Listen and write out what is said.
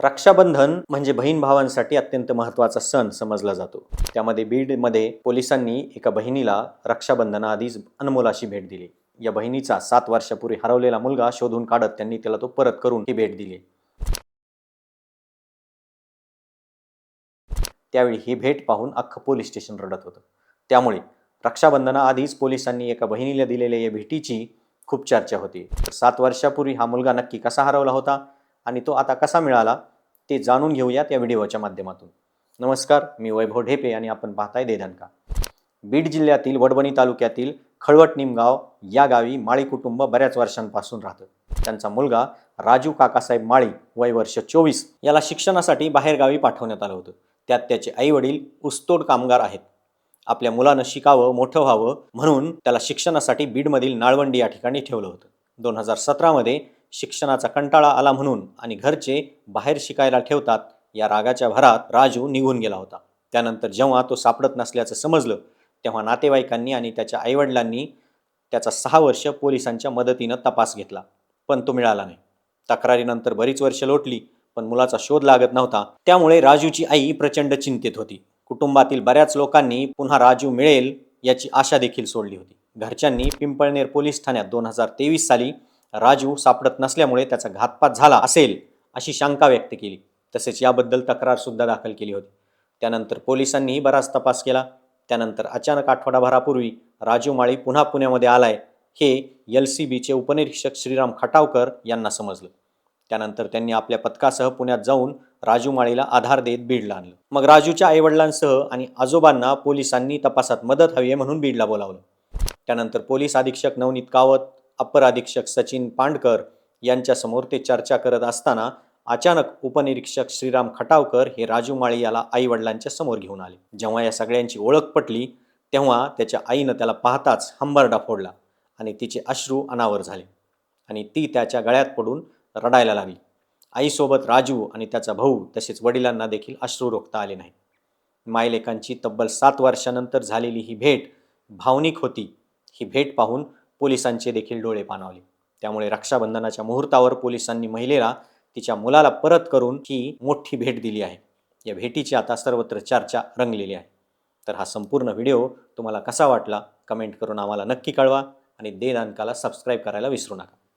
रक्षाबंधन म्हणजे बहीण भावांसाठी अत्यंत महत्त्वाचा सण समजला जातो. त्यामध्ये बीडमध्ये पोलिसांनी एका बहिणीला रक्षाबंधनाआधीच अनमोलाशी भेट दिली. या बहिणीचा सात वर्षापूर्वी हरवलेला मुलगा शोधून काढत त्यांनी त्याला तो परत करून ही भेट दिली. त्यावेळी ही भेट पाहून अख्खं पोलीस स्टेशन रडत होतं. त्यामुळे रक्षाबंधनाआधीच पोलिसांनी एका बहिणीला दिलेल्या या भेटीची खूप चर्चा होती. तर सात वर्षापूर्वी हा मुलगा नक्की कसा हरवला होता? आणि तो आता कसा मिळाला ते जाणून घेऊयात या व्हिडिओच्या माध्यमातून. नमस्कार मी वैभव ढेपे आणि आपण पाहताय देधनका बीड जिल्ह्यातील वडवणी तालुक्यातील खळवट निमगाव या गावी माळी कुटुंब बऱ्याच वर्षांपासून राहतं. त्यांचा मुलगा राजू काकासाहेब माळी वय वर्ष चोवीस याला शिक्षणासाठी बाहेरगावी पाठवण्यात आलं होतं. त्यात त्याचे आई वडील ऊसतोड कामगार आहेत. आपल्या मुलानं शिकावं मोठं व्हावं म्हणून त्याला शिक्षणासाठी बीडमधील नाळवंडी या ठिकाणी ठेवलं होतं. दोन हजार सतरामध्ये शिक्षणाचा कंटाळा आला म्हणून आणि घरचे बाहेर शिकायला ठेवतात या रागाच्या भरात राजू निघून गेला होता. त्यानंतर जेव्हा तो सापडत नसल्याचं समजलं तेव्हा नातेवाईकांनी आणि त्याच्या आईवडिलांनी त्याचा सहा वर्ष पोलिसांच्या मदतीनं तपास घेतला पण तो मिळाला नाही. तक्रारीनंतर बरीच वर्ष लोटली पण मुलाचा शोध लागत नव्हता. त्यामुळे राजूची आई प्रचंड चिंतेत होती. कुटुंबातील बऱ्याच लोकांनी पुन्हा राजू मिळेल याची आशा देखील सोडली होती. घरच्यांनी पिंपळनेर पोलीस ठाण्यात दोन हजार तेवीस साली राजू सापडत नसल्यामुळे त्याचा घातपात झाला असेल अशी शंका व्यक्त केली. तसेच याबद्दल तक्रारसुद्धा दाखल केली होती. त्यानंतर पोलिसांनीही बराच तपास केला. त्यानंतर अचानक आठवडाभरापूर्वी राजू माळी पुन्हा पुण्यामध्ये आलाय हे एल सी बीचे उपनिरीक्षक श्रीराम खटावकर यांना समजलं. त्यानंतर त्यांनी आपल्या पथकासह पुण्यात जाऊन राजू माळीला आधार देत बीडला आणलं. मग राजूच्या आईवडिलांसह आणि आजोबांना पोलिसांनी तपासात मदत हवी आहे म्हणून बीडला बोलावलं. त्यानंतर पोलीस अधीक्षक नवनीत कावत अप्पर अधीक्षक सचिन पांडकर यांच्यासमोर ते चर्चा करत असताना अचानक उपनिरीक्षक श्रीराम खटावकर हे राजू माळी याला आई वडिलांच्या समोर घेऊन आले. जेव्हा या सगळ्यांची ओळख पटली तेव्हा त्याच्या आईनं त्याला पाहताच हंबरडा फोडला आणि तिचे अश्रू अनावर झाले आणि ती त्याच्या गळ्यात पडून रडायला लागली. आईसोबत राजू आणि त्याचा भाऊ तसेच वडिलांना देखील अश्रू रोखता आले नाही मायलेकांची तब्बल सात वर्षानंतर झालेली ही भेट भावनिक होती. ही भेट पाहून पोलिसांचे देखील डोळे पाणावले. त्यामुळे रक्षाबंधनाच्या मुहूर्तावर पोलिसांनी महिलेला तिच्या मुलाला परत करून ही मोठी भेट दिली आहे. या भेटीची आता सर्वत्र चर्चा रंगलेली आहे. तर हा संपूर्ण व्हिडिओ तुम्हाला कसा वाटला? कमेंट करून आम्हाला नक्की कळवा आणि देदानकाला सबस्क्राईब करायला विसरू नका.